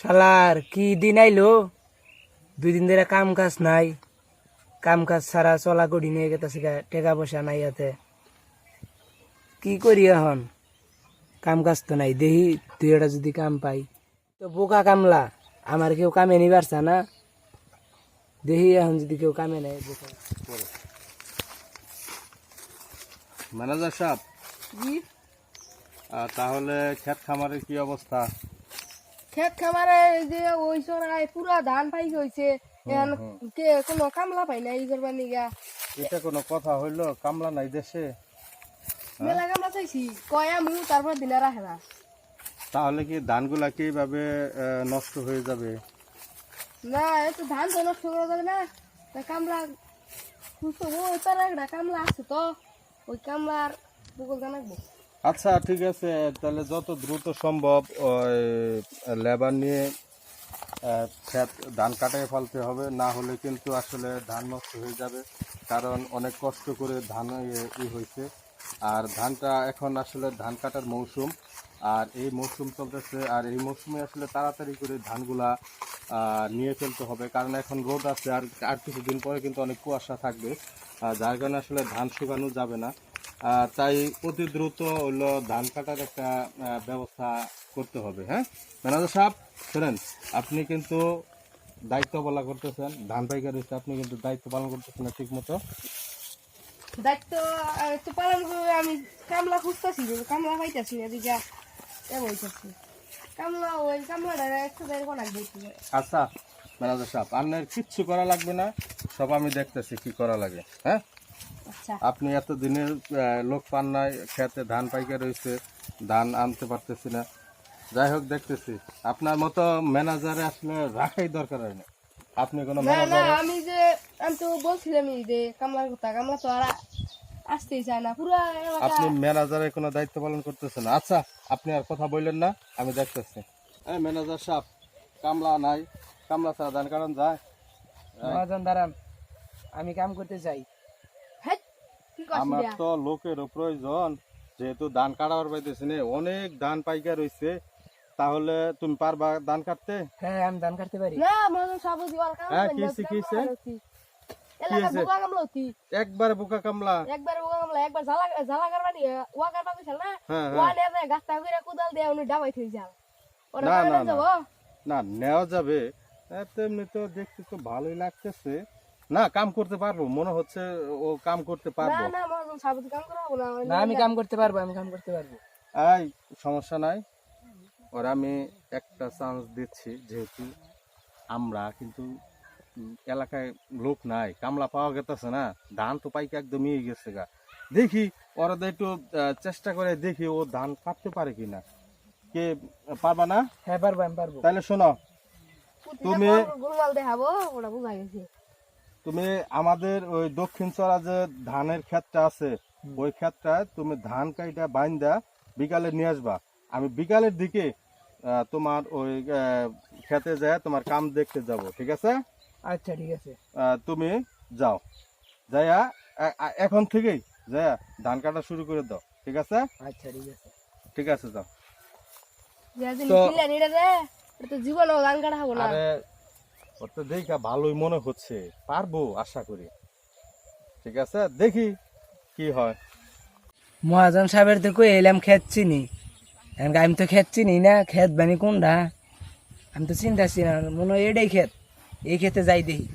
শালার কি দিন আইলো? দুই দিন ধরে কাম কাজ নাই। কাম কাজ ছাড়া চলা করি নিয়ে গেতেছে টাকা পয়সা নাই ইয়াতে। কি করি এখন? কাম কাজ তো নাই দেখি দুই এটা যদি কাম পাই। তো বোকা কামলা আমার কেউ কামে নি পারছে না। দেখি এখন যদি কেউ কামে নেয় বোকা ম্যানেজার সাহেব তাহলে খেত খামারের কি অবস্থা? ক্ষেত খামারে এই যে ওই সময় পুরা ধান পাই হয়েছে এখন কে কোনো কামলা পাই না এই করবার নিগা এটা কোনো কথা হইল কামলা নাই দেশে। মেলা কামলা চাইছি কয়া মু তারপর দিনে রাখে না। তাহলে কি ধানগুলা কি এইভাবে নষ্ট হয়ে যাবে? না একটু ধান তো নষ্ট করা যাবে না। তা কামলা খুঁজতো ওই তার একটা কামলা আছে তো ওই কামলার বুকল জানাব আচ্ছা ঠিক আছে, তাহলে যত দ্রুত সম্ভব, ওই, লেবার নিয়ে ক্ষেত, ধান কাটাই ফেলতে হবে, না হলে কিন্তু আসলে ধান নষ্ট হয়ে যাবে, কারণ অনেক কষ্ট করে ধান ই হয়েছে। আর ধানটা এখন আসলে ধান কাটার মৌসুম, আর এই মৌসুম চলতেছে, আর এই মৌসুমে আসলে তাড়াতাড়ি করে ধানগুলা নিয়ে ফেলতে হবে, কারণ এখন রোদ আছে, আর আর কিছুদিন পরে কিন্তু অনেক কুয়াশা থাকবে যার কারণে আসলে ধান শুকানো যাবে না। তাই অতি দ্রুত হলো ধান কাটার একটা ব্যবস্থা করতে হবে হ্যাঁ? ম্যানেজার সাহেব শোনেন আপনি কিন্তু দায়িত্ব বলা করতেছেন ধান পাইকার হচ্ছে আপনি কিন্তু দায়িত্ব পালন করতেছেন না ঠিক মতো দায়িত্ব তো পালন করে আমি কামলা খুঁজতেছি কামলা পাইতেছি না দিকে কামলা ওই কামলাটা একশো দেড় আচ্ছা ম্যানেজার সাহেব আপনার কিচ্ছু করা লাগবে না সব আমি দেখতেছি কি করা লাগে হ্যাঁ? আপনি এত দিনের লোক পান নাই খেতে ধান পাইকার রয়েছে ধান আনতে পারতেছি না। যাই হোক দেখতেছি। আপনার মতো ম্যানেজারে আসলে রাখাই দরকার হয় না। আপনি কোনো ম্যানেজার আমি যে আমি তো বলছিলামই যে কামলার কথা কামলা তো আর আসতেই চায় না। পুরো আপনি ম্যানেজারের কোনো দায়িত্ব পালন করতেছেন আচ্ছা আপনি আর কথা বললেন না আমি দেখতেছি। এই ম্যানেজার সাহেব কামলা নাই। কামলা ছাড়া ধান কারণ যায়। দাঁড়ান আমি কাম করতে চাই। আমার তো লোকেরও প্রয়োজন যেহেতু ধান কাটাবার পাইতেছি না অনেক ধান পাইকার রয়েছে তাহলে তুমি পারবা ধান কাটতে? হ্যাঁ আমি ধান কাটতে পারি। না মনে সাবু দিওয়ার কাম হ্যাঁ, করি কি না, হইছে, কি হইছে? কামলা হইছি। বোকা কামলা একবারে বোকা কামলা। একবার বোকা কামলা একবার করবা ওয়া করবা কইছিল না? হ্যাঁ ওয়া হ্যাঁ যায় গাছটা কইরা কুদাল দিয়ে উনি ডাবাই থই যাও। না, না, না। না নেওয়া যাবে। এ, তো এমনি তো দেখতে তো ভালোই লাগতেছে। না কাম করতে পারব। মনে হচ্ছে ও কাম করতে না পারব না মহাজন সাবু কাম করা হব না না আমি কাম করতে পারব আমি কাম করতে পারব। এই সমস্যা নাই। ওর আমি একটা চান্স দিচ্ছি যেহেতু আমরা কিন্তু এলাকায় লোক নাই কামলা পাওয়া গেতেছে না ধান তো পাইকে একদম ইয়ে গেছে গা। দেখি ওরা তো একটু চেষ্টা করে দেখি ও ধান কাটতে পারে কিনা। কে পারবা না? হ্যাঁ পারব আমি পারব। তাহলে শোনো তুমি- গুলমাল দেখাবো ওটা বুঝা গেছে। তুমি আমাদের ওই দক্ষিণ চড়া যে ধানের ক্ষেতটা আছে ওই ক্ষেতটায় তুমি ধান কাইটা বাইন্দা বিকালে নিয়ে আসবা। আমি বিকালের দিকে তোমার ওই ক্ষেতে যায় তোমার কাম দেখতে যাব ঠিক আছে? আচ্ছা ঠিক আছে। তুমি যাও। যাইয়া এখন থেকেই যাইয়া ধান কাটা শুরু করে দাও ঠিক আছে? আচ্ছা ঠিক আছে। ঠিক আছে যাও। তো- জীবনে গান কাটা হব না। আরে ওর তো দেখা ভালোই মনে হচ্ছে। পারব আশা করি। ঠিক আছে? দেখি কি হয়। মহাজন সাহেবের তো কই এলাম খেত চিনি। আমি তো খেত চিনি না, খেত বানি কোনটা আমি তো চিন্তা না, মনে হয় এটাই খেত। এই খেতে যাই দেখি।